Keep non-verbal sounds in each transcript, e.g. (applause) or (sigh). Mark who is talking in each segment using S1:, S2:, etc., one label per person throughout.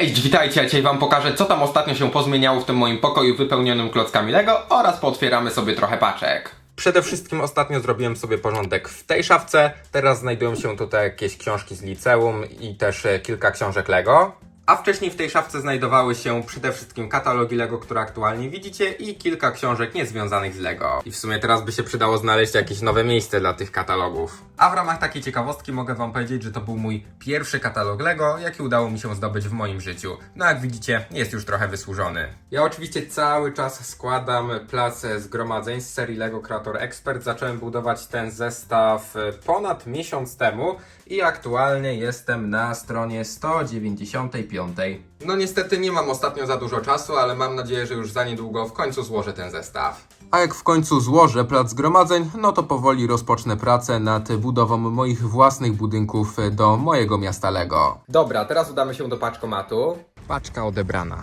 S1: Cześć, witajcie, dzisiaj wam pokażę co tam ostatnio się pozmieniało w tym moim pokoju wypełnionym klockami Lego oraz pootwieramy sobie trochę paczek. Przede wszystkim ostatnio zrobiłem sobie porządek w tej szafce, teraz znajdują się tutaj jakieś książki z liceum i też e, kilka książek Lego. A wcześniej w tej szafce znajdowały się przede wszystkim katalogi Lego, które aktualnie widzicie i kilka książek niezwiązanych z Lego. I w sumie teraz by się przydało znaleźć jakieś nowe miejsce dla tych katalogów. A w ramach takiej ciekawostki mogę wam powiedzieć, że to był mój pierwszy katalog Lego, jaki udało mi się zdobyć w moim życiu. No jak widzicie, jest już trochę wysłużony. Ja oczywiście cały czas składam plac zgromadzeń z serii Lego Creator Expert. Zacząłem budować ten zestaw e, ponad miesiąc temu i aktualnie jestem na stronie 195. No niestety nie mam ostatnio za dużo czasu, ale mam nadzieję, że już za niedługo w końcu złożę ten zestaw. A jak w końcu złożę plac zgromadzeń, no to powoli rozpocznę pracę nad budową moich własnych budynków do mojego miasta Lego. Dobra, teraz udamy się do paczkomatu. Paczka odebrana.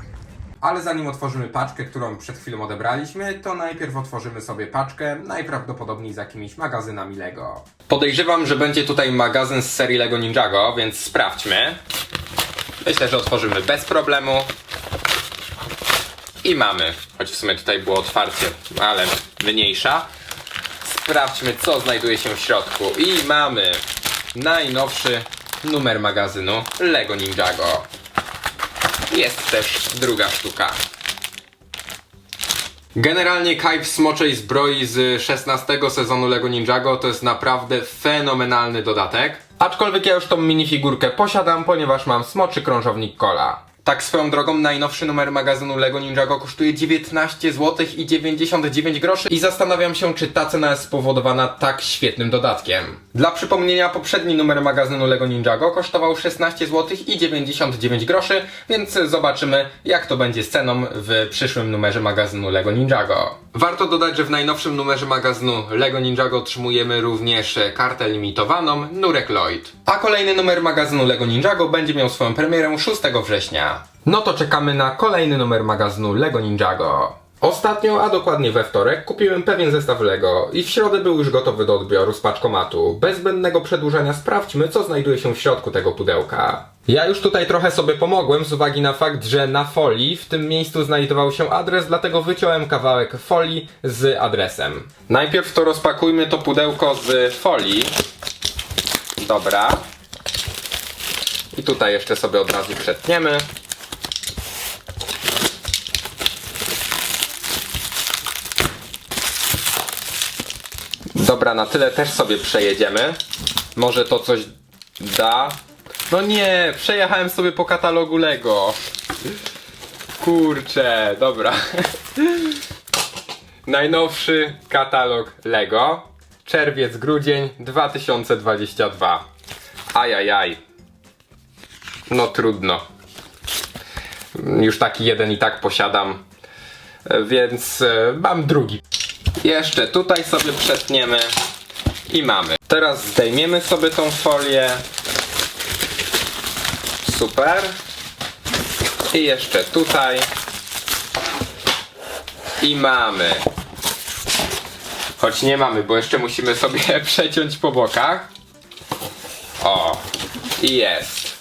S1: Ale zanim otworzymy paczkę, którą przed chwilą odebraliśmy, to najpierw otworzymy sobie paczkę, najprawdopodobniej z jakimiś magazynami Lego. Podejrzewam, że będzie tutaj magazyn z serii Lego Ninjago, więc sprawdźmy. Myślę, że otworzymy bez problemu. I mamy, choć w sumie tutaj było otwarcie, ale mniejsza. Sprawdźmy, co znajduje się w środku. I mamy najnowszy numer magazynu Lego Ninjago. Jest też druga sztuka. Generalnie Kai w smoczej zbroi z 16 sezonu Lego Ninjago to jest naprawdę fenomenalny dodatek. Aczkolwiek ja już tą minifigurkę posiadam, ponieważ mam smoczy krążownik Cola. Tak swoją drogą najnowszy numer magazynu Lego Ninjago kosztuje 19 zł i 99 groszy i zastanawiam się czy ta cena jest spowodowana tak świetnym dodatkiem. Dla przypomnienia poprzedni numer magazynu Lego Ninjago kosztował 16 zł i 99 groszy, więc zobaczymy jak to będzie z ceną w przyszłym numerze magazynu Lego Ninjago. Warto dodać, że w najnowszym numerze magazynu Lego Ninjago otrzymujemy również kartę limitowaną Nurek Lloyd. A kolejny numer magazynu Lego Ninjago będzie miał swoją premierę 6 września. No to czekamy na kolejny numer magazynu Lego Ninjago. Ostatnio, a dokładnie we wtorek, kupiłem pewien zestaw Lego i w środę był już gotowy do odbioru z paczkomatu. Bez zbędnego przedłużania sprawdźmy, co znajduje się w środku tego pudełka. Ja już tutaj trochę sobie pomogłem z uwagi na fakt, że na folii w tym miejscu znajdował się adres, dlatego wyciąłem kawałek folii z adresem. Najpierw to rozpakujmy to pudełko z folii. Dobra. I tutaj jeszcze sobie od razu przetniemy. Dobra, na tyle też sobie przejedziemy. Może to coś da. No nie, przejechałem sobie po katalogu Lego. Kurczę, dobra. Najnowszy katalog Lego. Czerwiec, grudzień 2022. Ajajaj. No trudno. Już taki jeden i tak posiadam. Więc e, mam drugi. Jeszcze tutaj sobie przetniemy i mamy. Teraz zdejmiemy sobie tą folię. Super. I jeszcze tutaj. I mamy. Choć nie mamy, bo jeszcze musimy sobie (laughs) przeciąć po bokach. O. I jest.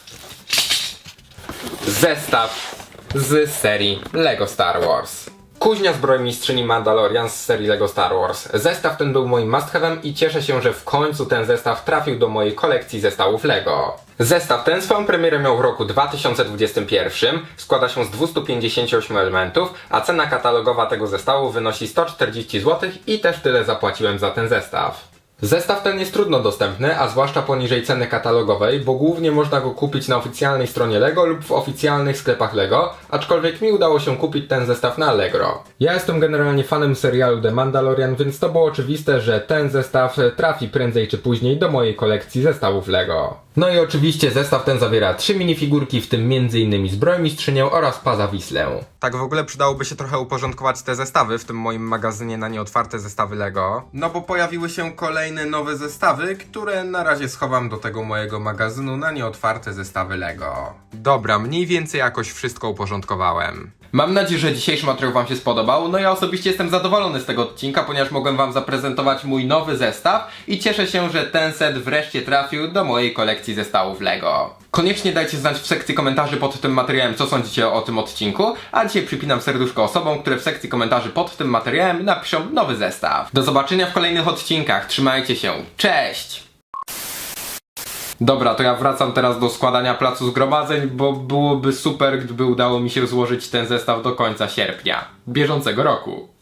S1: Zestaw z serii Lego Star Wars. Kuźnia zbrojmistrzyni Mandalorian z serii LEGO Star Wars. Zestaw ten był moim must-have'em i cieszę się, że w końcu ten zestaw trafił do mojej kolekcji zestawów LEGO. Zestaw ten swoją premierę miał w roku 2021, składa się z 258 elementów, a cena katalogowa tego zestawu wynosi 140 zł i też tyle zapłaciłem za ten zestaw. Zestaw ten jest trudno dostępny, a zwłaszcza poniżej ceny katalogowej, bo głównie można go kupić na oficjalnej stronie LEGO lub w oficjalnych sklepach LEGO, aczkolwiek mi udało się kupić ten zestaw na Allegro. Ja jestem generalnie fanem serialu The Mandalorian, więc to było oczywiste, że ten zestaw trafi prędzej czy później do mojej kolekcji zestawów LEGO. No i oczywiście zestaw ten zawiera trzy minifigurki, w tym m.in. zbrojmistrzynię oraz Paza Wislę. Tak w ogóle przydałoby się trochę uporządkować te zestawy w tym moim magazynie na nieotwarte zestawy Lego. No bo pojawiły się kolejne nowe zestawy, które na razie schowam do tego mojego magazynu na nieotwarte zestawy Lego. Dobra, mniej więcej jakoś wszystko uporządkowałem. Mam nadzieję, że dzisiejszy materiał Wam się spodobał. No ja osobiście jestem zadowolony z tego odcinka, ponieważ mogłem Wam zaprezentować mój nowy zestaw i cieszę się, że ten set wreszcie trafił do mojej kolekcji zestawów Lego. Koniecznie dajcie znać w sekcji komentarzy pod tym materiałem, co sądzicie o tym odcinku, a dzisiaj przypinam serduszko osobom, które w sekcji komentarzy pod tym materiałem napiszą nowy zestaw. Do zobaczenia w kolejnych odcinkach, trzymajcie się, cześć! Dobra, to ja wracam teraz do składania placu zgromadzeń, bo byłoby super, gdyby udało mi się złożyć ten zestaw do końca sierpnia bieżącego roku.